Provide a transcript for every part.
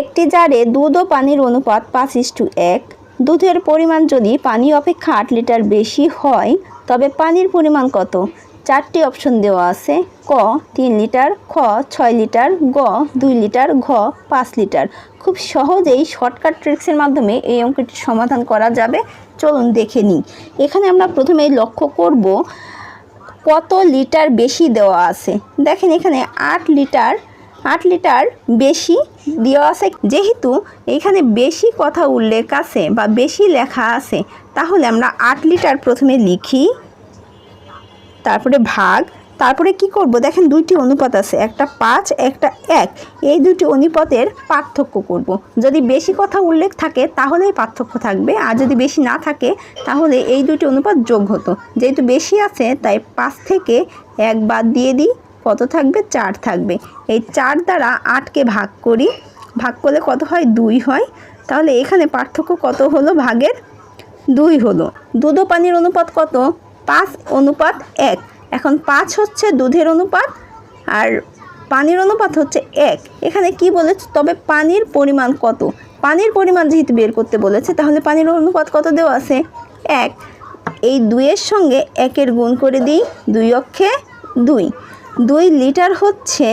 একটি জারে দুধ ও পানির অনুপাত পাঁচ ইস্টু এক। দুধের পরিমাণ যদি পানি অপেক্ষা আট লিটার বেশি হয়, তবে পানির পরিমাণ কত? চারটি অপশন দেওয়া আছে। ক, তিন লিটার, খ, ছয় লিটার, গ, দুই লিটার, ঘ, পাঁচ লিটার। খুব সহজেই শর্টকাট ট্রিক্সের মাধ্যমে এই অঙ্কটি সমাধান করা যাবে। চলুন দেখে নিই। এখানে আমরা প্রথমে লক্ষ্য করব কত লিটার বেশি দেওয়া আছে। দেখেন এখানে আট লিটার আট লিটার বেশি দেওয়া আছে। যেহেতু এখানে বেশি কথা উল্লেখ আছে বা বেশি লেখা আছে, তাহলে আমরা আট লিটার প্রথমে লিখি, তারপরে ভাগ, তারপরে কি করব? দেখেন দুইটি অনুপাত আছে, একটা পাঁচ, একটা এক। এই দুটি অনুপাতের পার্থক্য করব। যদি বেশি কথা উল্লেখ থাকে, তাহলেই পার্থক্য থাকবে। আর যদি বেশি না থাকে, তাহলে এই দুটি অনুপাত যোগ হতো। যেহেতু বেশি আছে, তাই পাঁচ থেকে এক বাদ দিয়ে দিই। কত থাকবে? চার থাকবে। এই চার দ্বারা আটকে ভাগ করি, ভাগ করলে কত হয়? দুই হয়। তাহলে এখানে পার্থক্য কত হলো? ভাগের দুই হলো। দুধ পানির অনুপাত কত? পাঁচ, অনুপাত এক। এখন পাঁচ হচ্ছে দুধের অনুপাত আর পানির অনুপাত হচ্ছে এক। এখানে কি বলেছে? তবে পানির পরিমাণ কত? পানির পরিমাণ যেহেতু বের করতে বলেছে, তাহলে পানির অনুপাত কত দেওয়া আছে? এক। এই দুইয়ের সঙ্গে একের গুণ করে দিই দুই অক্ষে দুই। দুই লিটার হচ্ছে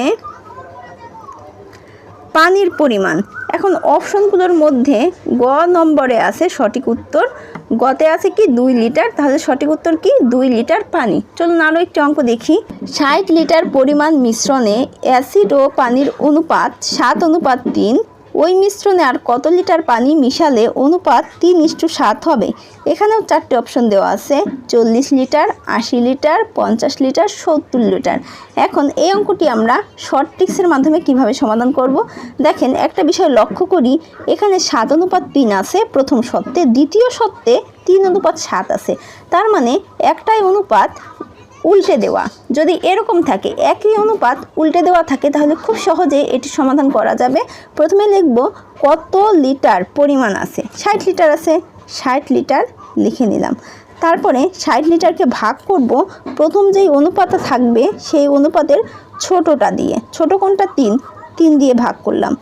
পানির পরিমাণ। এখন অপশনগুলোর মধ্যে গ নম্বরে আছে সঠিক উত্তর। গতে আছে কি দুই লিটার, তাহলে সঠিক উত্তর কি দুই লিটার পানি। চলুন আরও একটি অঙ্ক দেখি। ষাট লিটার পরিমাণ মিশ্রণে অ্যাসিড ও পানির অনুপাত, সাত অনুপাত তিন ওই মিশ্রণে আর কত লিটার পানি মিশালে অনুপাত তিন ইস্টু সাত হবে। এখানেও চারটে অপশন দেওয়া আছে, চল্লিশ লিটার, আশি লিটার, পঞ্চাশ লিটার, সত্তর লিটার। এখন এই অঙ্কটি আমরা শর্ট ট্রিক্সের মাধ্যমে কীভাবে সমাধান করব? দেখেন, একটা বিষয় লক্ষ্য করি, এখানে সাত অনুপাত তিন আছে, প্রথম সত্ত্বে দ্বিতীয় সত্ত্বে তিন অনুপাত সাত আছে। তার মানে একটাই অনুপাত উল্টে দেওয়া। যদি এরকম থাকে, একই অনুপাত উল্টে দেওয়া থাকে, তাহলে খুব সহজে এটি সমাধান করা যাবে। প্রথমে লিখব কত লিটার পরিমাণ আছে। ষাট লিটার আছে, ষাট লিটার লিখে নিলাম। তারপরে ষাট লিটারকে ভাগ করব, প্রথম যেই অনুপাতটা থাকবে, সেই অনুপাতের ছোটটা দিয়ে। ছোট কোনটা? তিন। তিন দিয়ে ভাগ করলাম।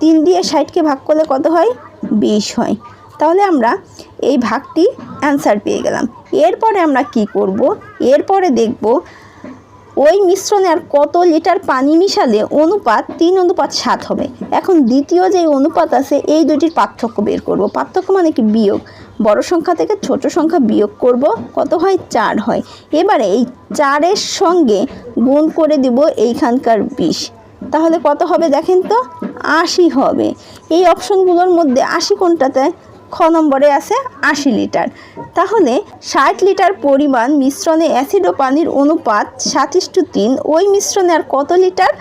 তিন দিয়ে ষাটকে ভাগ করলে কত হয়? বিশ হয়। তাহলে আমরা এই ভাগটি অ্যান্সার পেয়ে গেলাম। এরপরে আমরা কি করব? এরপরে দেখব ওই মিশ্রণে আর কত লিটার পানি মিশালে অনুপাত তিন অনুপাত সাত হবে। এখন দ্বিতীয় যে অনুপাত আছে, এই দুটির পার্থক্য বের করব। পার্থক্য মানে কি? বিয়োগ। বড় সংখ্যা থেকে ছোট সংখ্যা বিয়োগ করব। কত হয়? চার হয়। এবারে এই চারের সঙ্গে গুণ করে দিব এইখানকার বিষ তাহলে কত হবে দেখেন তো? আশি হবে। এই অপশনগুলোর মধ্যে আশি কোনটাতে? খ নম্বরে আছে আশি লিটার। তাহলে ষাট লিটার পরিমাণ মিশ্রণে অ্যাসিড ও পানির অনুপাত সাতিশ টু তিন। ওই মিশ্রণে আর কত লিটার?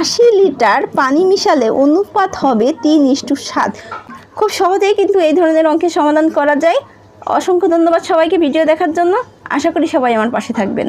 আশি লিটার পানি মিশালে অনুপাত হবে তিন ইস্টু সাত। খুব সহজেই কিন্তু এই ধরনের অঙ্কের সমাধান করা যায়। অসংখ্য ধন্যবাদ সবাইকে ভিডিও দেখার জন্য। আশা করি সবাই আমার পাশে থাকবেন।